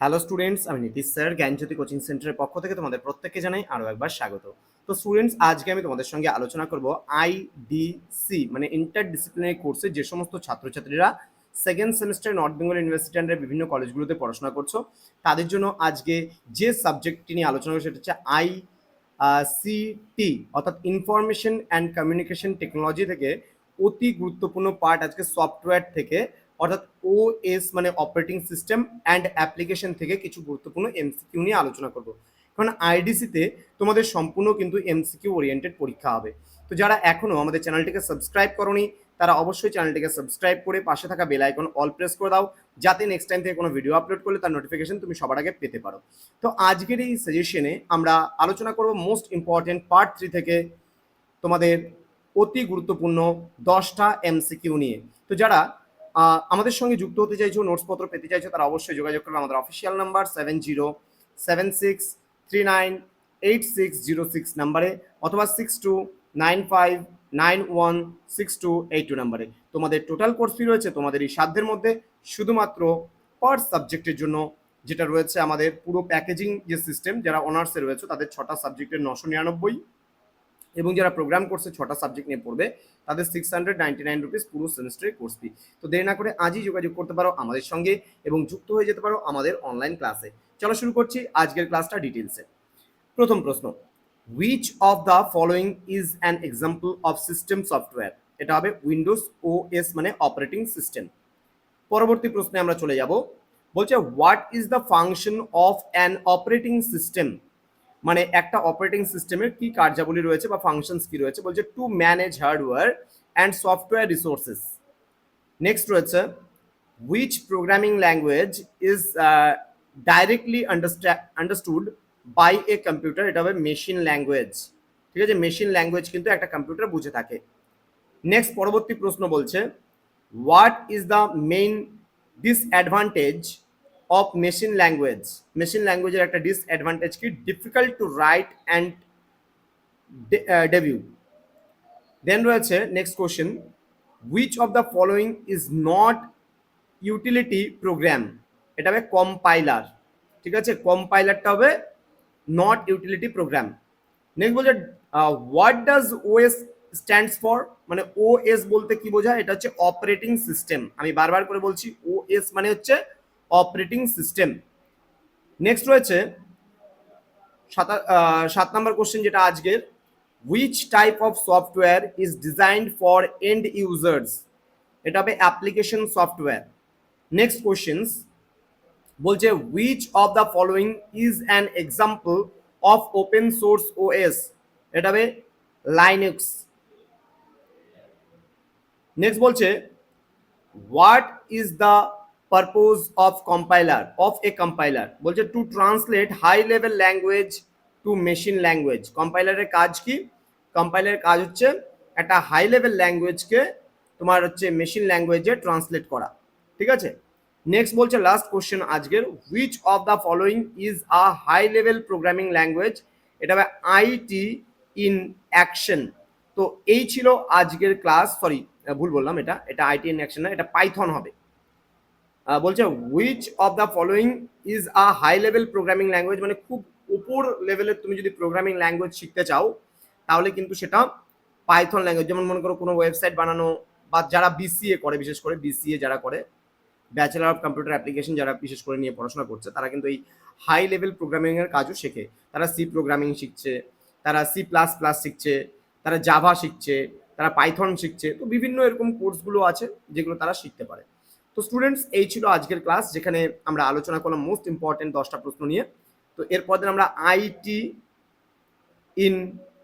Hello students আমি Nitish sir, জ্ঞানজ্যোতি coaching সেন্টারের পক্ষ থেকে তোমাদের প্রত্যেককে জানাই আরও একবার স্বাগত। তো স্টুডেন্টস আজকে আমি তোমাদের সঙ্গে আলোচনা করব আইডিসি মানে ইন্টার ডিসিপ্লিনারি কোর্সে যে সমস্ত ছাত্রছাত্রীরা second semester North Bengal University under বিভিন্ন কলেজগুলোতে পড়াশোনা করছ, তাদের জন্য আজকে যে সাবজেক্টটি নিয়ে আলোচনা করব সেটা হচ্ছে আই সিটি অর্থাৎ ইনফরমেশন অ্যান্ড কমিউনিকেশন টেকনোলজি থেকে অতি গুরুত্বপূর্ণ পার্ট আজকে সফটওয়্যার থেকে অর্থাৎ ওএস মানে অপারেটিং সিস্টেম অ্যান্ড অ্যাপ্লিকেশন থেকে কিছু গুরুত্বপূর্ণ এমসিকিউ নিয়ে আলোচনা করব। কারণ আইডিসিতে তোমাদের সম্পূর্ণ কিন্তু এমসিকিউ ওরিয়েন্টেড পরীক্ষা হবে। তো যারা এখনও আমাদের চ্যানেলটিকে সাবস্ক্রাইব করনি, তারা অবশ্যই চ্যানেলটিকে সাবস্ক্রাইব করে পাশে থাকা বেল আইকন অল প্রেস করে দাও, যাতে নেক্সট টাইম থেকে কোনো ভিডিও আপলোড করলে তার নোটিফিকেশন তুমি সবার আগে পেতে পারো। তো আজকের এই সাজেশনে আমরা আলোচনা করব মোস্ট ইম্পর্টেন্ট পার্ট থ্রি থেকে তোমাদের অতি গুরুত্বপূর্ণ দশটা এমসিকিউ নিয়ে। তো যারা আমাদের সঙ্গে যুক্ত হতে চাইছো নোটসপত্র পেতে চাইছো, তারা অবশ্যই যোগাযোগ করবে আমাদের official number seven zero seven six three nine eight six zero six নাম্বারে অথবা six two nine five nine one six two eight two নাম্বারে তোমাদের টোটাল কোর্স ফি রয়েছে, তোমাদের এই সাধ্যের মধ্যে শুধুমাত্র পার সাবজেক্টের জন্য যেটা রয়েছে আমাদের পুরো প্যাকেজিং যে সিস্টেম যারা অনার্সে রয়েছে, তাদের ছটা সাবজেক্টের নশো নিরানব্বই এবং যারা প্রোগ্রাম কোর্সে ছটা সাবজেক্ট নিয়ে পড়বে, তাদের six hundred ninety nine rupees পুরো সেমিস্টারের কোর্স ফি তো দেরি না করে আজই যোগাযোগ করতে পারো আমাদের সঙ্গে এবং যুক্ত হয়ে যেতে পারো আমাদের অনলাইন ক্লাসে চলো শুরু করছি আজকের ক্লাসটা ডিটেলসে প্রথম প্রশ্ন which of the following is an example of system software এটা হবে উইন্ডোজ ও এস মানে অপারেটিং সিস্টেম পরবর্তী প্রশ্নে আমরা চলে যাব। বলছে what is the function of an operating system মানে একটা অপারেটিং সিস্টেমের কি কার্যাবলী রয়েছে বা ফাংশনস কি রয়েছে? বলছে to manage hardware and software resources next রয়েছে which programming language is directly understood by a computer এটা হবে মেশিন ল্যাঙ্গুয়েজ ঠিক আছে? মেশিন ল্যাঙ্গুয়েজ কিন্তু একটা কম্পিউটার বুঝে থাকে। নেক্সট পরবর্তী প্রশ্ন বলছে what is the main disadvantage of machine language machine ল্যাঙ্গুয়েজের একটা ডিসঅ্যাডভান্টেজ কি? ডিফিকাল্ট টু রাইট অ্যান্ড ডেভিউ দেন রয়েছে next question which of the following is not utility program এটা হবে কম্পাইলার ঠিক আছে? কম্পাইলারটা হবে নট ইউটিলিটি প্রোগ্রাম নেক্সট বলছে what does OS stands for মানে ওএস বলতে কি বোঝায়? এটা হচ্ছে অপারেটিং সিস্টেম আমি বারবার করে বলছি ওএস মানে হচ্ছে অপারেটিং সিস্টেম নেক্সট রয়েছে সাতা- নম্বর কোশ্চেন যেটা আজকের। Which type of software is designed for end users এটা হবে অ্যাপ্লিকেশন সফটওয়্যার নেক্সট কোশ্চেন্স বলছে which of the following is an example of open source OS এটা হবে লাইনেক্স নেক্সট বলছে what is the purpose of compiler of a compiler বলছে to translate high level language to machine language কম্পাইলারের কাজ কি? কম্পাইলারের কাজ হচ্ছে একটা হাই লেভেল ল্যাঙ্গুয়েজকে তোমার হচ্ছে মেশিন ল্যাঙ্গুয়েজে ট্রান্সলেট করা। ঠিক আছে? নেক্সট বলছে লাস্ট কোশ্চেন আজকের which of the following is a high level programming language এটা হবে আইটি ইন অ্যাকশন তো এই ছিল আজকের ক্লাস সরি ভুল বললাম এটা এটা আইটি ইন অ্যাকশন না, এটা পাইথন হবে। বলছে which of the following is a high level programming language মানে খুব উপর লেভেলের তুমি যদি প্রোগ্রামিং ল্যাঙ্গুয়েজ শিখতে চাও, তাহলে কিন্তু সেটা পাইথন ল্যাঙ্গুয়েজ যেমন মনে করো কোনো ওয়েবসাইট বানানো বা যারা বিসিএ করে, বিশেষ করে বিসিএ যারা করে ব্যাচেলার অফ কম্পিউটার অ্যাপ্লিকেশন যারা বিশেষ করে নিয়ে পড়াশোনা করছে, তারা কিন্তু এই হাই লেভেল প্রোগ্রামিংয়ের কাজও শেখে। তারা সি প্রোগ্রামিং শিখছে, তারা সি প্লাস প্লাস শিখছে, তারা জাভা শিখছে, তারা পাইথন শিখছে, তো বিভিন্ন এরকম কোর্সগুলো আছে যেগুলো তারা শিখতে পারে। তো স্টুডেন্টস এই ছিল আজকের ক্লাস যেখানে আমরা আলোচনা করলাম মোস্ট ইম্পর্টেন্ট দশটা প্রশ্ন নিয়ে। তো এরপর দিন আমরা আইটি ইন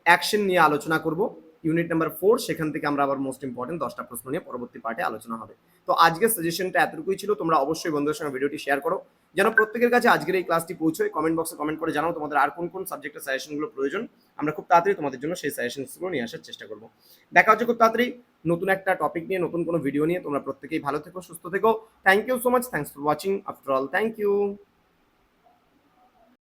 অ্যাকশন নিয়ে আলোচনা করব। ইউনিট নাম্বার ফোর সেখান থেকে আমরা আবার মোস্ট ইম্পর্টেন্ট দশটা প্রশ্ন নিয়ে পরবর্তী পার্টে আলোচনা হবে। তো আজকের সাজেশনটা এতটুকুই ছিল, তোমরা অবশ্যই বন্ধুদের সঙ্গে ভিডিওটি শেয়ার করো। যেন প্রত্যেকের কাছে আজকের এই ক্লাসটি পৌঁছয় কমেন্ট বক্সে কমেন্ট করে জানাও তোমাদের আর কোন কোন সাবজেক্টের সাজেশনগুলো প্রয়োজন। আমরা খুব তাড়াতাড়ি তোমাদের জন্য সেই সাজেশনসগুলো নিয়ে আসার চেষ্টা করব। দেখা হচ্ছে খুব তাড়াতাড়ি। নতুন একটা টপিক নিয়ে, নতুন কোনো ভিডিও নিয়ে তোমরা প্রত্যেকেই ভালো থেকো, সুস্থ থেকো। Thank you so much thanks for watching after all thank you